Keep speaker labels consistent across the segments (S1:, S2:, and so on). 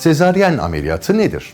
S1: Sezaryen ameliyatı nedir?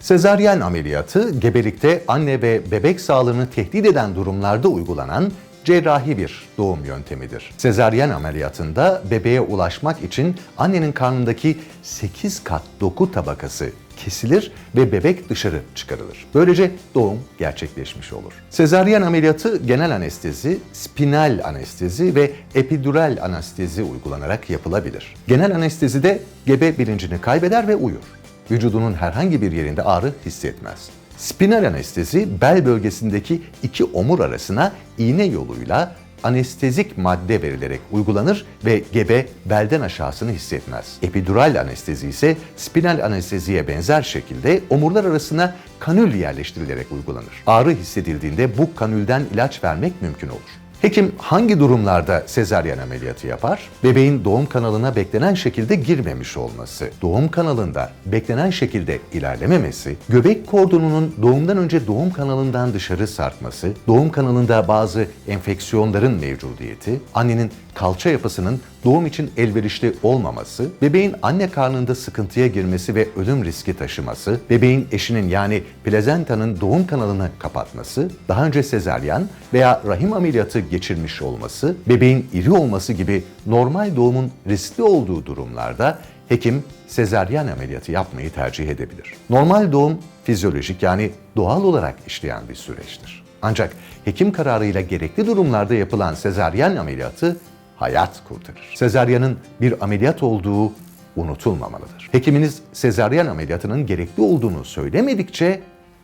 S1: Sezaryen ameliyatı gebelikte anne ve bebek sağlığını tehdit eden durumlarda uygulanan cerrahi bir doğum yöntemidir. Sezaryen ameliyatında bebeğe ulaşmak için annenin karnındaki 8 kat doku tabakası kesilir ve bebek dışarı çıkarılır. Böylece doğum gerçekleşmiş olur. Sezaryen ameliyatı genel anestezi, spinal anestezi ve epidural anestezi uygulanarak yapılabilir. Genel anestezide gebe bilincini kaybeder ve uyur. Vücudunun herhangi bir yerinde ağrı hissetmez. Spinal anestezi bel bölgesindeki iki omur arasına iğne yoluyla anestezik madde verilerek uygulanır ve gebe belden aşağısını hissetmez. Epidural anestezi ise spinal anesteziye benzer şekilde omurlar arasına kanül yerleştirilerek uygulanır. Ağrı hissedildiğinde bu kanülden ilaç vermek mümkün olur. Hekim hangi durumlarda sezaryen ameliyatı yapar? Bebeğin doğum kanalına beklenen şekilde girmemiş olması, doğum kanalında beklenen şekilde ilerlememesi, göbek kordonunun doğumdan önce doğum kanalından dışarı sarkması, doğum kanalında bazı enfeksiyonların mevcudiyeti, annenin kalça yapısının doğum için elverişli olmaması, bebeğin anne karnında sıkıntıya girmesi ve ölüm riski taşıması, bebeğin eşinin yani plazentanın doğum kanalını kapatması, daha önce sezaryen veya rahim ameliyatı geçirmiş olması, bebeğin iri olması gibi normal doğumun riskli olduğu durumlarda hekim sezaryen ameliyatı yapmayı tercih edebilir. Normal doğum fizyolojik yani doğal olarak işleyen bir süreçtir. Ancak hekim kararıyla gerekli durumlarda yapılan sezaryen ameliyatı hayat kurtarır. Sezaryanın bir ameliyat olduğu unutulmamalıdır. Hekiminiz sezaryen ameliyatının gerekli olduğunu söylemedikçe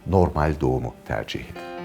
S1: normal doğumu tercih edin.